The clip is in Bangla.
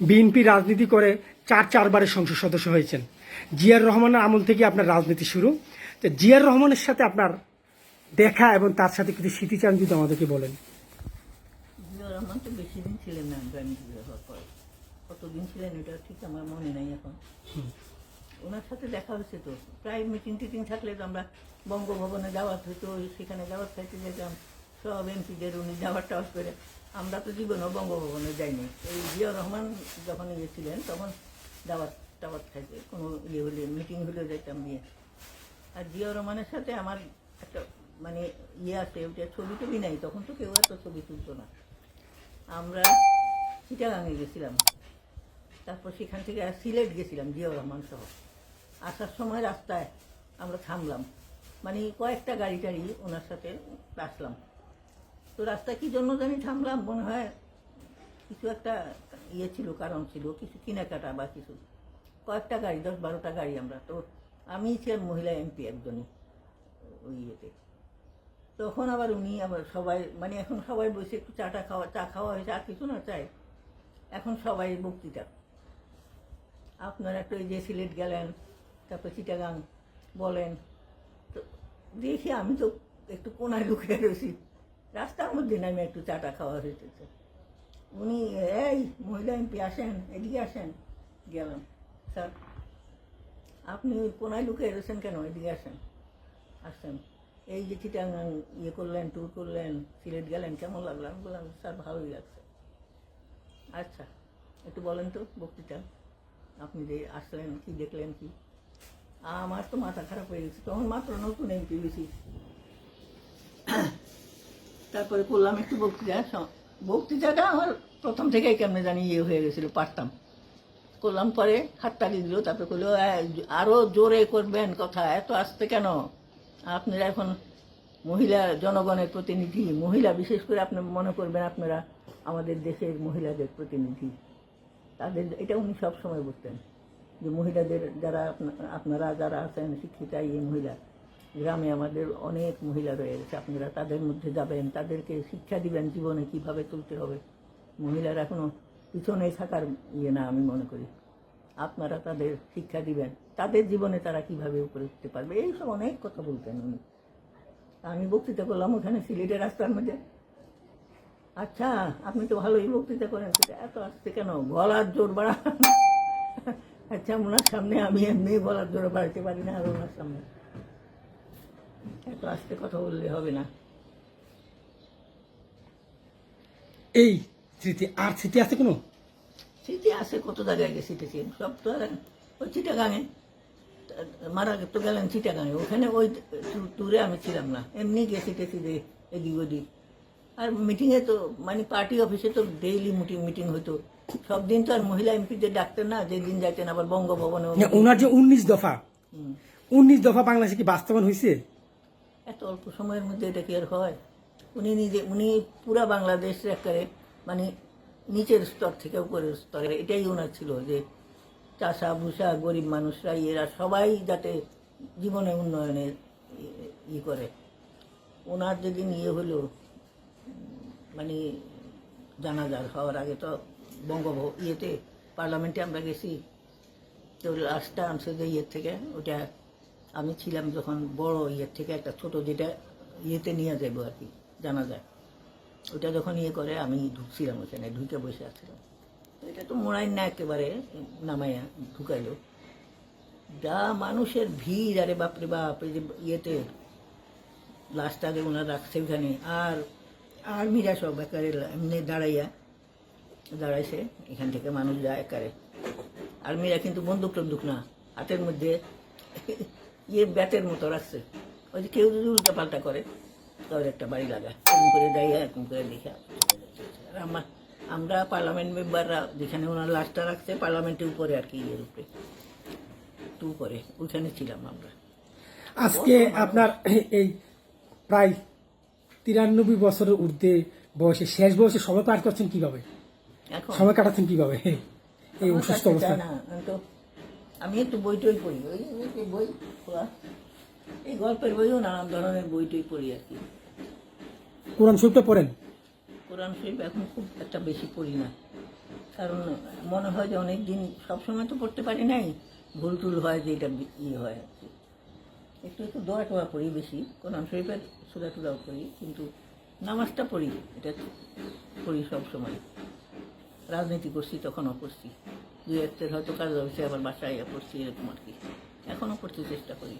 বিএনপি রাজনীতি করে চার চারবারের সংসদ সদস্য হয়েছেন। জিয়ার রহমানের আমল থেকে আপনার রাজনীতি শুরু। তো জিয়ার রহমানের সাথে আপনার দেখা এবং তার সাথে কিছু স্মৃতিচান যদি আমাদেরকে বলেন। জিয়া রহমান তো বেশি দিন ছিলেন না হওয়ার পরে। কতদিন ছিলেন এটা ঠিক আমার মনে নাই এখন। ওনার সাথে দেখা হয়েছে তো। প্রায় মিটিং টিটিং থাকলে তো আমরা বঙ্গভবনে দাওয়াত হইতো সেখানে দাওয়াত খাইতে যেতাম। সব এমপিদের উনি যাওয়ার টাওয়াত করে। আমরা তো জীবনেও বঙ্গভবনে যাইনি। এই জিয়া রহমান যখন ইয়ে ছিলেন তখন দাওয়াত টাওয়াত খাইতে কোনো ইয়ে হলে মিটিং হলে যাইতাম নিয়ে। আর জিয়া রহমানের সাথে আমার একটা মানে ইয়ে আছে ওটা ছবি টবি নাই, তখন তো কেউ এত ছবি তুলতো না। আমরা চিটাগাঙে গেছিলাম। তারপর সেখান থেকে সিলেট গেছিলাম জিয়া রহমান সহ। আসার সময় রাস্তায় আমরা থামলাম। মানে কয়েকটা গাড়ি টাড়ি ওনার সাথে আসলাম। তো রাস্তায় কি জন্য জানি থামলাম মনে হয়। কিছু একটা ইয়ে ছিল, কারণ ছিল, কিছু কেনাকাটা বা কিছু। কয়েকটা গাড়ি, দশ বারোটা গাড়ি আমরা। তো আমি ছিলাম মহিলা এমপি একজনই, ওই ইয়েতে। তখন আবার উনি আবার সবাই মানে এখন সবাই বসে একটু চাটা খাওয়া, চা খাওয়া হয়েছে, আর কিছু না, চাই। এখন সবাই বক্তৃতা। আপনারা একটু এই যে সিলেট গেলেন, তারপর চিটাগাং বলেন, তো দেখি আমি তো একটু কোনায় লুকিয়ে রয়েছি। রাস্তার মধ্যে নামে একটু চাটা খাওয়া হয়েছে উনি, এই, মহিলা এমপি, আসেন, এদিকে আসেন। গেলাম। স্যার, আপনি ওই কোনায় লুকিয়ে এসেছেন কেন? এদিকে আসেন। আসছেন। এই যে চিটাগাং ইয়ে করলেন, ট্যুর করলেন, সিলেট গেলেন, কেমন লাগল? আমি বললাম, স্যার, ভালোই লাগছে। আচ্ছা একটু বলেন তো বক্তৃতা। আপনি যে আসলেন, কি দেখলেন, কি? আমার তো মাথা খারাপ হয়ে গেছে। তখন মাত্র নতুন এমপি বেশি তারপরে করলাম একটু বক্তৃতা বক্তৃতাটা আমার প্রথম থেকেই কেমনে জানি ইয়ে হয়ে গেছিল, পারতাম। করলাম পরে হাততালি দিল, তারপরে করল আরও জোরে করবেন কথা, এত আসতে কেন? আপনারা এখন মহিলা জনগণের প্রতিনিধি, মহিলা বিশেষ করে আপনি মনে করবেন আপনারা আমাদের দেশের মহিলাদের প্রতিনিধি। তাদের, এটা উনি সব সময় বলতেন যে মহিলাদের যারা আপনা- আপনারা যারা আছেন, শিক্ষিতা এই মহিলা গ্রামে আমাদের অনেক মহিলা রয়ে গেছে আপনারা তাদের মধ্যে যাবেন, তাদেরকে শিক্ষা দিবেন জীবনে কীভাবে চলতে হবে। মহিলারা এখনও পিছনে থাকার ইয়ে না, আমি মনে করি। আপনারা তাদের শিক্ষা দিবেন, তাদের জীবনে তারা কীভাবে উপরে উঠতে পারবে, এইসব অনেক কথা বলতেন উনি। আমি বক্তৃতা করলাম ওখানে সিলেটের রাস্তার মধ্যে। আচ্ছা আপনি তো ভালোই বক্তৃতা করেন এত আসছে কেন? গলার জোর বাড়া আচ্ছা ওনার সামনে আমি এমনি গলার জোর বাড়াতে পারি না আর ওনার সামনে। এত আস্তে কথা বললে হবে না। এই স্মৃতি আর স্মৃতি আছে কোনো? স্মৃতি আছে কত জায়গায় গেছি টেছি সব তো ওই চিটাগাঙে। মারা তো গেলেন চিটাগাঙে। ওখানে ওই ট্যুরে আমি ছিলাম না। এমনি গেছি টেছি এদিক ওদিক। আর মিটিংয়ে তো মানে পার্টি অফিসে তো ডেইলি মিটিং মিটিং হতো সব দিন তো আর মহিলা এমপিদের ডাকতেন না যেদিন যাইতেন আবার বঙ্গভবনে ওনার যে উনিশ দফা। উনিশ দফা বাংলাদেশে কি বাস্তবায়ন হয়েছে এত অল্প সময়ের মধ্যে এটা কি আর হয়? উনি নিজে, উনি পুরা বাংলাদেশ একেবারে মানে নিচের স্তর থেকে উপরের স্তরে। এটাই ওনার ছিল যে চাষা ভুষা গরিব মানুষরা, এরা সবাই যাতে জীবনে উন্নয়নের ই- করে। ওনার যেদিন ইয়ে হলো মানে জানাজার হওয়ার আগে তো বঙ্গভ, ইয়েতে, পার্লামেন্টে আমরা গেছি। তো লাস্টটা আনছে যে ইয়ের থেকে, ওটা আমি ছিলাম যখন বড় ইয়ের থেকে একটা ছোট যেটা ইয়েতে নিয়ে যাব আর কি জানা যায় ওটা যখন ইয়ে করে আমি ঢুকছিলাম ওখানে, ঢুকে বসে আসছিলাম এটা তো মোড়াই না একেবারে নামাইয়া ঢুকাইলো। যা মানুষের ভিড়, আরে বাপরে বাপ, এই যে ইয়েতে লাস্ট আগে ওনার রাখছে ওখানে। আর আর্মিরা সব একারে এমনি দাঁড়াইয়া, দাঁড়াইছে, এখান থেকে মানুষ যায় একারে। আর্মিরা কিন্তু বন্দুক টন্দুক না, হাতের মধ্যে ইয়ে ব্যাটের মতো রাখছে। ওই যে কেউ যদি উল্টা পাল্টা করে তাহলে একটা বাড়ি লাগা। এরকম করে যাই এরকম করে দেখে। আমার আমরা পার্লামেন্ট মেম্বাররা যেখানে ওনার লাশটা রাখছে পার্লামেন্টের উপরে আর কি ইয়ের উপরে। একটু উপরে ওইখানে ছিলাম আমরা। আজকে আপনার এই প্রায় তিরানব্বই বছরের ঊর্ধ্বে বয়সে শেষ বয়সে সময় পার করছেন কীভাবে? সময় কাটাচ্ছেন কীভাবে? এই অসুস্থ না, আমি একটু বই টই পড়ি ওই বই পড়া। এই গল্পের বইও নানান ধরনের বই টই পড়ি আর কি। কোরআন শরীফটা পড়েন? কোরআন শরীফ এখন খুব একটা বেশি পড়ি না। কারণ মনে হয় যে অনেক দিন সবসময় তো পড়তে পারি নাই ভুল টুল হয় যে এটা ইয়ে হয় আর কি। একটু একটু দোয়া টোয়া পড়ি বেশি কোরআন শরীফের সুরা টুরাও পড়ি কিন্তু নামাজটা পড়ি এটা পড়ি সব সময় রাজনীতি করছি তখনও করছি। দুই একটা হয়তো কাজ হয়েছে আবার বাসায় পড়ছি, এরকম আর কি। এখনও পড়তে চেষ্টা করি।